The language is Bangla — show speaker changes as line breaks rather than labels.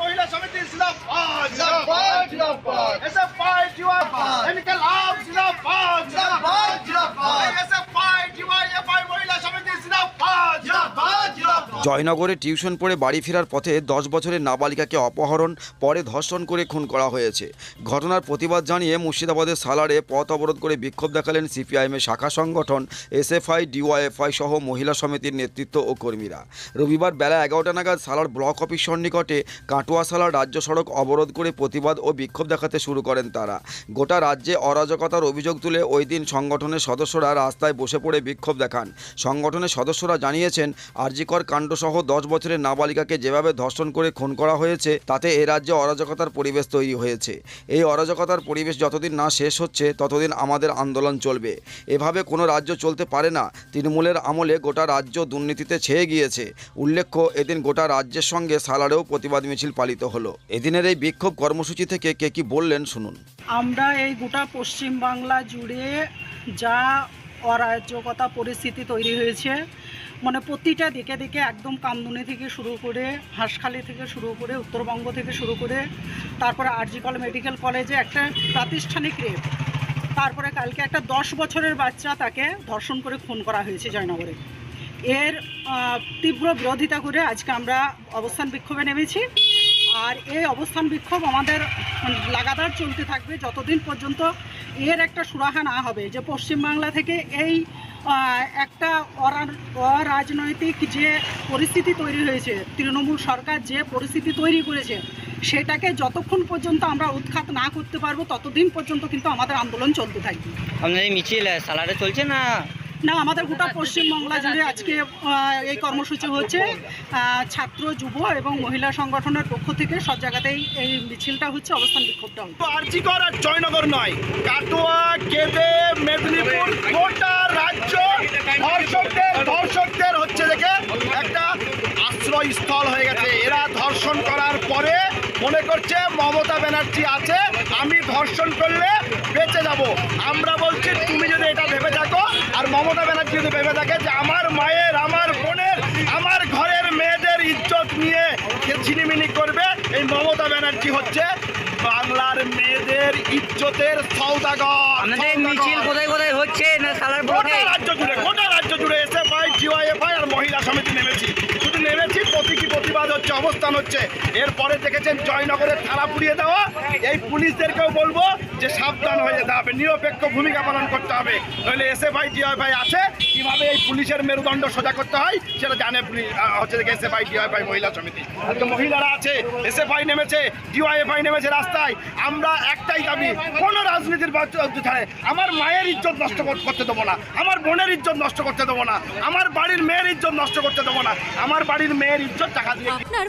মহিলা সমিতি
জয়নগরে টিউশন পড়ে বাড়ি ফেরার পথে দশ বছরের নাবালিকাকে অপহরণ, পরে ধর্ষণ করে খুন করা হয়েছে। ঘটনার প্রতিবাদ জানিয়ে মুর্শিদাবাদের সালারে পথ অবরোধ করে বিক্ষোভ দেখালেন সিপিআইএমের শাখা সংগঠন, এসএফআই, ডিওয়াইএফআই সহ মহিলা সমিতির নেতৃত্ব ও কর্মীরা। রবিবার বেলা এগারোটা নাগাদ সালার ব্লক অফিস সন্নিকটে কাটুয়া সালার রাজ্য সড়ক অবরোধ করে প্রতিবাদ ও বিক্ষোভ দেখাতে শুরু করেন তারা। গোটা রাজ্যে অরাজকতার অভিযোগ তুলে ওই দিন সংগঠনের সদস্যরা রাস্তায় বসে পড়ে বিক্ষোভ দেখান। সংগঠনের সদস্যরা জানিয়েছেন, আরজিকর কাণ্ডসহ দশ বছরের নাবালিকাকে যেভাবে ধর্ষণ করে খুন করা হয়েছে, তাতে এ রাজ্যে অরাজকতার পরিবেশ তৈরি হয়েছে। এই অরাজকতার পরিবেশ যতদিন না শেষ হচ্ছে, ততদিন আমাদের আন্দোলন চলবে। এভাবে কোনো রাজ্য চলতে পারে না। তৃণমূলের আমলে গোটা রাজ্য দুর্নীতিতে ছেয়ে গিয়েছে। উল্লেখ্য, এদিন গোটা রাজ্যের সঙ্গে সালারেও প্রতিবাদ মিছিল পালিত হলো। এদিনের এই বিক্ষোভ কর্মসূচি থেকে কে কি বললেন, শুনুন।
আমরা এই গোটা পশ্চিম বাংলা জুড়ে যা অরাজকতা পরিস্থিতি তৈরি হয়েছে। মানে প্রতিটা দিকে দিকে একদম কামদুনি থেকে শুরু করে, হাঁসখালি থেকে শুরু করে, উত্তরবঙ্গ থেকে শুরু করে, তারপরে আরজিকল মেডিকেল কলেজে একটা প্রাতিষ্ঠানিক রেপ। তারপরে কালকে একটা দশ বছরের বাচ্চা তাকে ধর্ষণ করে খুন করা হয়েছে জয়নগরে। এর তীব্র বিরোধিতা করে আজকে আমরা অবস্থান বিক্ষোভে নেমেছি। আর এই অবস্থান বিক্ষোভ আমাদের লাগাতার চলতে থাকবে যতদিন পর্যন্ত এর একটা সুরাহা না হবে যে পশ্চিমবাংলা থেকে এই একটা অরা- অরাজনৈতিক যে পরিস্থিতি তৈরি হয়েছে, তৃণমূল সরকার যে পরিস্থিতি তৈরি করেছে, সেটাকে যতক্ষণ পর্যন্ত আমরা উৎখাত না করতে পারব, ততদিন পর্যন্ত কিন্তু আমাদের আন্দোলন চলতে থাকবে।
মিছিল, সালারে চলছে না?
না, আমাদের গোটা পশ্চিমবাংলা জুড়ে আজকে এই কর্মসূচি হচ্ছে ছাত্র, যুব এবং মহিলা সংগঠনের পক্ষ থেকে সব জায়গাতেই এই মিছিলটা হচ্ছে, অবস্থান বিক্ষোভটা
আর জয়নগর নয়, কাটোয়া কেদে মেদিনীপুর, গোটা রাজ্য ধর্ষকদের ধর্ষকদের হচ্ছে দেখে একটা আশ্রয়স্থল হয়ে গেছে। এরা ধর্ষণ করার পরে মনে করছে মমতা ব্যানার্জি আছে, আমি ধর্ষণ করলে বেঁচে যাব। আমরা বলছি, তুমি যদি এটা মমতা ব্যানার্জি যদি ভেবে থাকে যে আমার মায়ের আমার বোনের আমার ঘরের মেয়েদের ইজ্জত নিয়ে ছিনিমিনি করবে এই মমতা ব্যানার্জি হচ্ছে বাংলার মেয়েদের ইজ্জতের সৌদাগর
মিছিল কোথায় কোথায় হচ্ছে না সালার
গোটা
ব্লকে
রাজ্য জুড়ে গোটা রাজ্য জুড়ে এসে পাই জিওয়াইএফআই আর মহিলা সমিতি নেমেছি শুধু নেমেছি প্রতীকী প্রতিবাদ হচ্ছে অবস্থান হচ্ছে। এরপরে দেখেছেন জয়নগরের থানা পুড়িয়ে দেওয়া। এই পুলিশদেরকেও বলব যে সাবধান হয়ে যেতে হবে নিরপেক্ষ ভূমিকা পালন করতে হবে। নইলে এসে ভাই ডিওয়াইফাই আছে, কীভাবে এই পুলিশের মেরুদণ্ড সোজা করতে হয় সেটা জানে হচ্ছে দেখে এসে ভাই ডিওয়াইফাই মহিলা সমিতি। আজকে মহিলারা আছে এসে ভাই নেমেছে ডিওয়াইফাই নেমেছে রাস্তায়। আমরা একটাই দাবি, কোনো রাজনীতির ছাড়ে। আমার মায়ের ইজ্জত নষ্ট করতে দেবো না। আমার বোনের ইজ্জত নষ্ট করতে দেবো না। আমার বাড়ির মেয়ের ইজ্জত নষ্ট করতে দেবো না। আমার বাড়ির মেয়ের ইজ্জত টাকা দিয়ে
আপনার